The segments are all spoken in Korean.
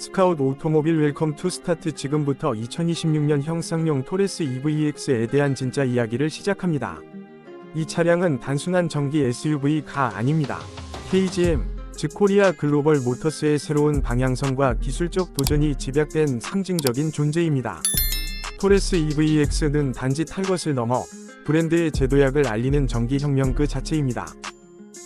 스카웃 오토모빌 웰컴 투 스타트 지금부터 2026년 형상용 토레스 EVX에 대한 진짜 이야기를 시작합니다. 이 차량은 단순한 전기 SUV가 아닙니다. KGM, 즉 코리아 글로벌 모터스의 새로운 방향성과 기술적 도전이 집약된 상징적인 존재입니다. 토레스 EVX는 단지 탈 것을 넘어 브랜드의 제도약을 알리는 전기혁명 그 자체입니다.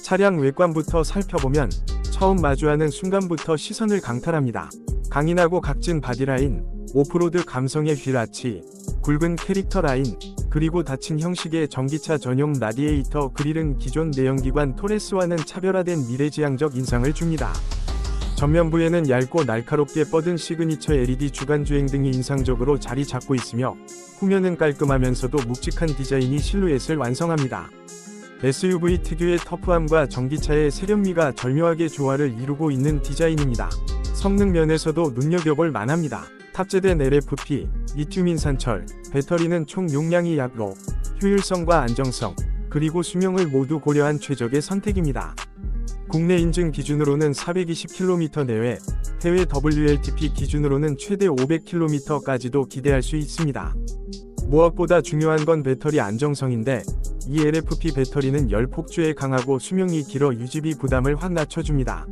차량 외관부터 살펴보면 처음 마주하는 순간부터 시선을 강탈합니다. 강인하고 각진 바디라인, 오프로드 감성의 휠아치, 굵은 캐릭터 라인, 그리고 닫힌 형식의 전기차 전용 라디에이터 그릴은 기존 내연기관 토레스와는 차별화된 미래지향적 인상을 줍니다. 전면부에는 얇고 날카롭게 뻗은 시그니처 LED 주간주행 등이 인상적으로 자리 잡고 있으며 후면은 깔끔하면서도 묵직한 디자인이 실루엣을 완성합니다. SUV 특유의 터프함과 전기차의 세련미가 절묘하게 조화를 이루고 있는 디자인입니다. 성능 면에서도 눈여겨볼 만합니다. 탑재된 LFP, 리튬 인산철, 배터리는 총 용량이 약로, 효율성과 안정성, 그리고 수명을 모두 고려한 최적의 선택입니다. 국내 인증 기준으로는 420km 내외, 해외 WLTP 기준으로는 최대 500km까지도 기대할 수 있습니다. 무엇보다 중요한 건 배터리 안정성인데 이 LFP 배터리는 열 폭주에 강하고 수명이 길어 유지비 부담을 확 낮춰줍니다.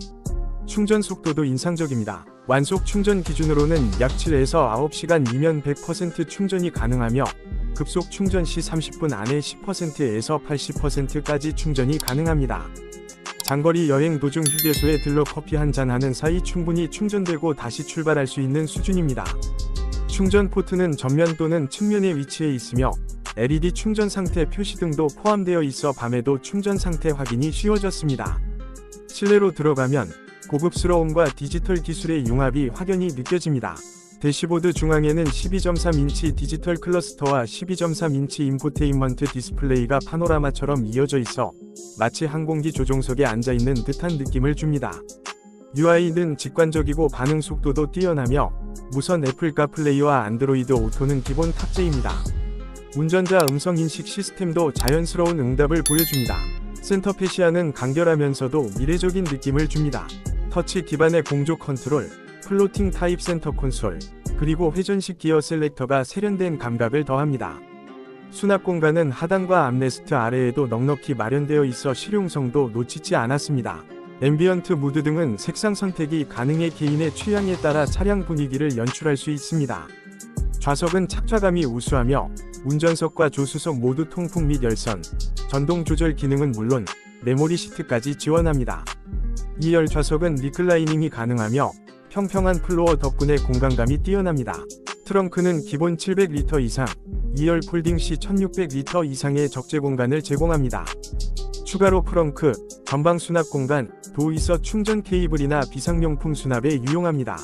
충전 속도도 인상적입니다. 완속 충전 기준으로는 약 7에서 9시간 이면 100% 충전이 가능하며 급속 충전 시 30분 안에 10%에서 80%까지 충전이 가능합니다. 장거리 여행 도중 휴게소에 들러 커피 한 잔 하는 사이 충분히 충전되고 다시 출발할 수 있는 수준입니다. 충전 포트는 전면 또는 측면에 위치해 있으며 LED 충전 상태 표시 등도 포함되어 있어 밤에도 충전 상태 확인이 쉬워졌습니다. 실내로 들어가면 고급스러움과 디지털 기술의 융합이 확연히 느껴집니다. 대시보드 중앙에는 12.3인치 디지털 클러스터와 12.3인치 인포테인먼트 디스플레이가 파노라마처럼 이어져 있어 마치 항공기 조종석에 앉아 있는 듯한 느낌을 줍니다. UI는 직관적이고 반응 속도도 뛰어나며 무선 애플 카플레이와 안드로이드 오토는 기본 탑재입니다. 운전자 음성 인식 시스템도 자연스러운 응답을 보여줍니다. 센터 페시아는 간결하면서도 미래적인 느낌을 줍니다. 터치 기반의 공조 컨트롤, 플로팅 타입 센터 콘솔, 그리고 회전식 기어 셀렉터가 세련된 감각을 더합니다. 수납 공간은 하단과 암레스트 아래에도 넉넉히 마련되어 있어 실용성도 놓치지 않았습니다. 앰비언트 무드 등은 색상 선택이 가능해 개인의 취향에 따라 차량 분위기를 연출할 수 있습니다. 좌석은 착좌감이 우수하며 운전석과 조수석 모두 통풍 및 열선, 전동 조절 기능은 물론 메모리 시트까지 지원합니다. 2열 좌석은 리클라이닝이 가능하며 평평한 플로어 덕분에 공간감이 뛰어납니다. 트렁크는 기본 700리터 이상, 2열 폴딩 시 1600리터 이상의 적재 공간을 제공합니다. 추가로 프렁크, 전방 수납 공간, 도이서 충전 케이블이나 비상용품 수납에 유용합니다.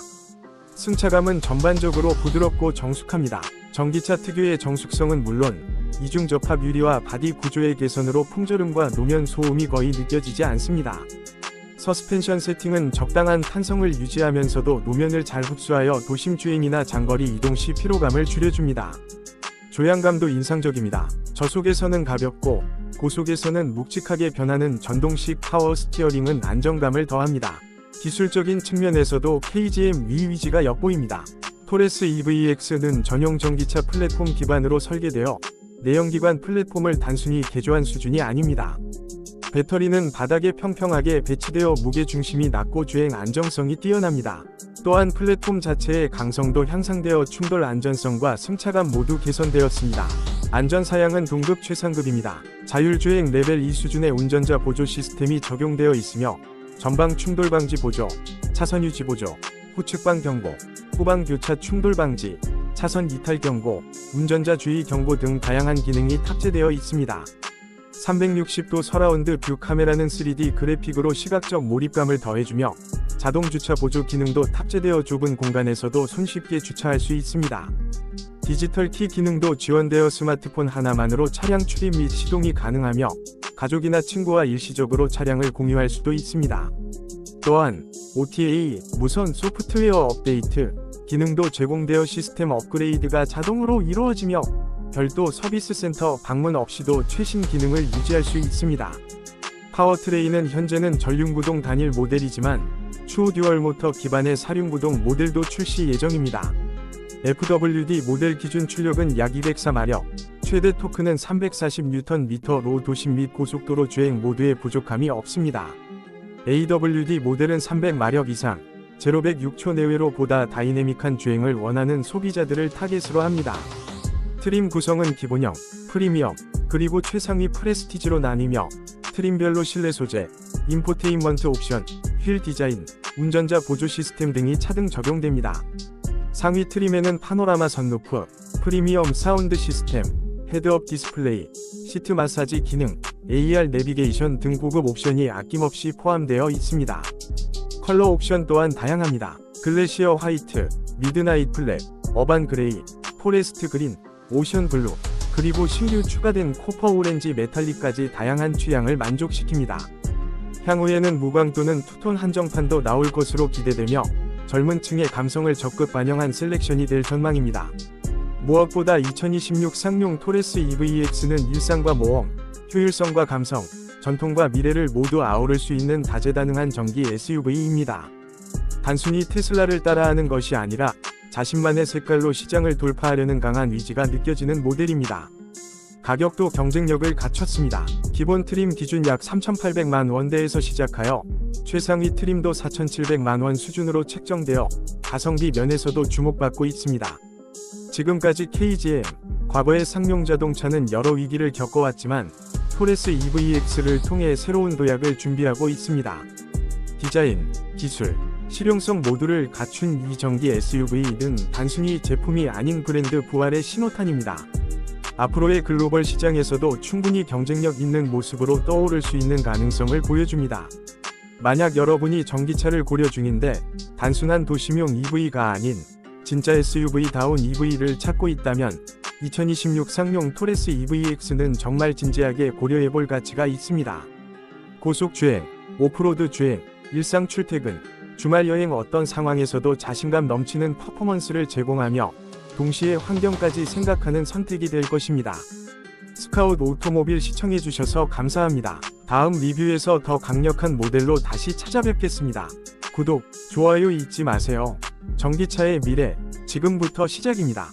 승차감은 전반적으로 부드럽고 정숙합니다. 전기차 특유의 정숙성은 물론 이중 접합 유리와 바디 구조의 개선으로 풍절음과 노면 소음이 거의 느껴지지 않습니다. 서스펜션 세팅은 적당한 탄성을 유지하면서도 노면을 잘 흡수하여 도심 주행이나 장거리 이동 시 피로감을 줄여줍니다. 조향감도 인상적입니다. 저속에서는 가볍고 고속에서는 묵직하게 변하는 전동식 파워 스티어링은 안정감을 더합니다. 기술적인 측면에서도 KGM 위 위지가 엿보입니다. 토레스 EVX는 전용 전기차 플랫폼 기반으로 설계되어 내연기관 플랫폼을 단순히 개조한 수준이 아닙니다. 배터리는 바닥에 평평하게 배치되어 무게 중심이 낮고 주행 안정성이 뛰어납니다. 또한 플랫폼 자체의 강성도 향상되어 충돌 안전성과 승차감 모두 개선되었습니다. 안전 사양은 동급 최상급입니다. 자율주행 레벨 2 수준의 운전자 보조 시스템이 적용되어 있으며 전방 충돌 방지 보조, 차선 유지 보조, 후측방 경고, 후방 교차 충돌 방지, 차선 이탈 경고, 운전자 주의 경고 등 다양한 기능이 탑재되어 있습니다. 360도 서라운드 뷰 카메라는 3D 그래픽으로 시각적 몰입감을 더해주며 자동 주차 보조 기능도 탑재되어 좁은 공간에서도 손쉽게 주차할 수 있습니다. 디지털 키 기능도 지원되어 스마트폰 하나만으로 차량 출입 및 시동이 가능하며 가족이나 친구와 일시적으로 차량을 공유할 수도 있습니다. 또한 OTA 무선 소프트웨어 업데이트 기능도 제공되어 시스템 업그레이드가 자동으로 이루어지며 별도 서비스 센터 방문 없이도 최신 기능을 유지할 수 있습니다. 파워트레인은 현재는 전륜구동 단일 모델이지만 추후 듀얼 모터 기반의 사륜구동 모델도 출시 예정입니다. FWD 모델 기준 출력은 약 204마력, 최대 토크는 340Nm로 도심 및 고속도로 주행 모두에 부족함이 없습니다. AWD 모델은 300마력 이상, 제로 106초 내외로 보다 다이내믹한 주행을 원하는 소비자들을 타겟으로 합니다. 트림 구성은 기본형, 프리미엄, 그리고 최상위 프레스티지로 나뉘며 트림별로 실내 소재, 인포테인먼트 옵션, 휠 디자인, 운전자 보조 시스템 등이 차등 적용됩니다. 상위 트림에는 파노라마 선루프, 프리미엄 사운드 시스템, 헤드업 디스플레이, 시트 마사지 기능, AR 내비게이션 등 고급 옵션이 아낌없이 포함되어 있습니다. 컬러 옵션 또한 다양합니다. 글래시어 화이트, 미드나잇 블랙, 어반 그레이, 포레스트 그린, 오션 블루, 그리고 신규 추가된 코퍼 오렌지 메탈릭까지 다양한 취향을 만족시킵니다. 향후에는 무광 또는 투톤 한정판도 나올 것으로 기대되며 젊은 층의 감성을 적극 반영한 셀렉션이 될 전망입니다. 무엇보다 2026 쌍용 토레스 EVX는 일상과 모험, 효율성과 감성, 전통과 미래를 모두 아우를 수 있는 다재다능한 전기 SUV입니다. 단순히 테슬라를 따라하는 것이 아니라 자신만의 색깔로 시장을 돌파하려는 강한 의지가 느껴지는 모델입니다. 가격도 경쟁력을 갖췄습니다. 기본 트림 기준 약 3,800만 원대에서 시작하여 최상위 트림도 4,700만 원 수준으로 책정되어 가성비 면에서도 주목받고 있습니다. 지금까지 KGM, 과거의 상용 자동차는 여러 위기를 겪어왔지만 토레스 EVX를 통해 새로운 도약을 준비하고 있습니다. 디자인, 기술, 실용성 모두를 갖춘 이 전기 SUV는 단순히 제품이 아닌 브랜드 부활의 신호탄입니다. 앞으로의 글로벌 시장에서도 충분히 경쟁력 있는 모습으로 떠오를 수 있는 가능성을 보여줍니다. 만약 여러분이 전기차를 고려 중인데 단순한 도심용 EV가 아닌 진짜 SUV다운 EV를 찾고 있다면 2026 상용 토레스 EVX는 정말 진지하게 고려해볼 가치가 있습니다. 고속 주행, 오프로드 주행, 일상 출퇴근, 주말 여행 어떤 상황에서도 자신감 넘치는 퍼포먼스를 제공하며 동시에 환경까지 생각하는 선택이 될 것입니다. 스카웃 오토모빌 시청해주셔서 감사합니다. 다음 리뷰에서 더 강력한 모델로 다시 찾아뵙겠습니다. 구독, 좋아요 잊지 마세요. 전기차의 미래, 지금부터 시작입니다.